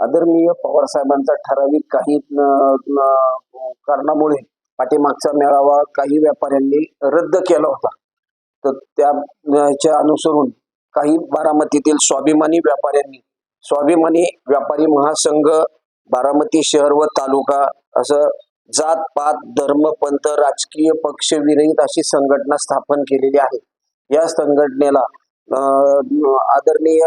आदरणीय पवार साहेबांचा ठराविक काही कारणामुळे पाठीमागचा मेळावा काही व्यापाऱ्यांनी रद्द केला होता. तर त्याच्या अनुसरून काही बारामतीतील स्वाभिमानी व्यापाऱ्यांनी स्वाभिमानी व्यापारी महासंघ बारामती शहर व तालुका असं जात पात धर्म पंथ राजकीय पक्ष विरहित अशी संघटना स्थापन केलेली आहे. या संघटनेला अं, आदरणीय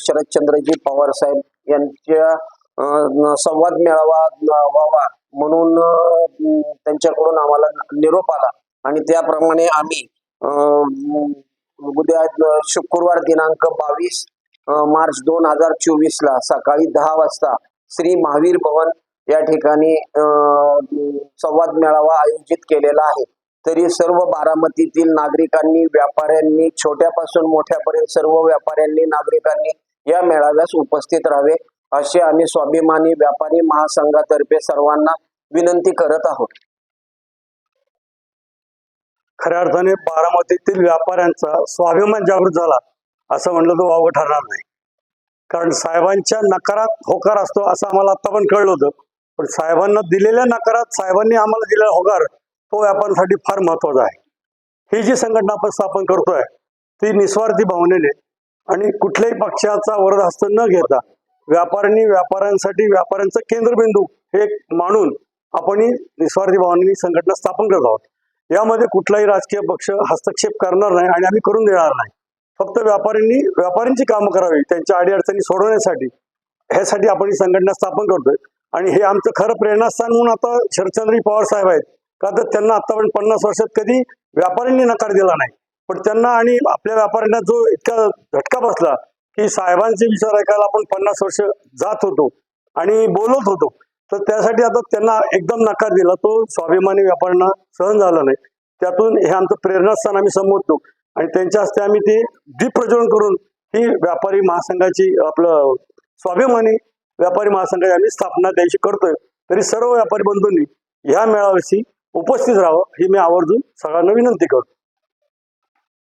शरदचंद्रजी पवार साहेब यांच्या संवाद मेळावा व्हावा म्हणून त्यांच्याकडून आम्हाला निरोप आला. आणि त्याप्रमाणे आम्ही अं, उद्या शुक्रवार दिनांक बावीस मार्च दोन हजार चोवीस ला सकाळी दहा वाजता श्री महावीर भवन या ठिकाणी अं, संवाद मेळावा आयोजित केलेला आहे. तरी सर्व बारामतीतील नागरिकांनी व्यापाऱ्यांनी छोट्यापासून मोठ्यापर्यंत सर्व व्यापाऱ्यांनी नागरिकांनी या मेळाव्यास उपस्थित राहावे असे आम्ही स्वाभिमानी व्यापारी महासंघातर्फे सर्वांना विनंती करत आहोत. खऱ्या अर्थाने बारामतीतील व्यापाऱ्यांचा स्वाभिमान जागृत झाला असं म्हणलं तर वावगं ठरणार नाही. कारण साहेबांच्या नकारात होकार असतो असं आम्हाला आता पण कळलं होतं. पण साहेबांना दिलेल्या नकारात साहेबांनी आम्हाला दिलेला होकार तो व्यापाऱ्यांसाठी फार महत्त्वाचा आहे. ही जी संघटना आपण स्थापन करतोय ती निस्वार्थी भावनेने आणि कुठल्याही पक्षाचा वरदहस्त न घेता व्यापाऱ्यांनी व्यापाऱ्यांसाठी व्यापाऱ्यांचं केंद्रबिंदू हे मानून आपण निस्वार्थी भावनेने संघटना स्थापन करत आहोत. यामध्ये कुठलाही राजकीय पक्ष हस्तक्षेप करणार नाही आणि आम्ही करून देणार नाही. फक्त व्यापाऱ्यांनी व्यापाऱ्यांची कामं करावी त्यांच्या अडीअडचणी सोडवण्यासाठी ह्यासाठी आपण ही संघटना स्थापन करतोय. आणि हे आमचं खरं प्रेरणास्थान म्हणून आता शरदचंद्रजी पवार साहेब आहेत. का तर त्यांना आतापर्यंत पन्नास वर्षात कधी व्यापाऱ्यांनी नकार दिला नाही. पण त्यांना आणि आपल्या व्यापाऱ्यांना जो इतका झटका बसला की साहेबांचे विचार ऐकायला आपण पन्नास वर्ष जात होतो आणि बोलत होतो. तर त्यासाठी आता त्यांना एकदम नकार दिला. तो स्वाभिमानी व्यापाऱ्यांना सहन झाला नाही. त्यातून हे आमचं प्रेरणास्थान आम्ही संबोधतो आणि त्यांच्या हस्ते आम्ही ते दीपप्रज्वलन करून ही व्यापारी महासंघाची आपलं स्वाभिमानी व्यापारी महासंघाची आम्ही स्थापना द्यायची करतोय. तरी सर्व व्यापारी बंधूंनी ह्या मेळाव्याशी उपस्थित राहावं ही मी आवर्जून सगळ्यांना विनंती करतो.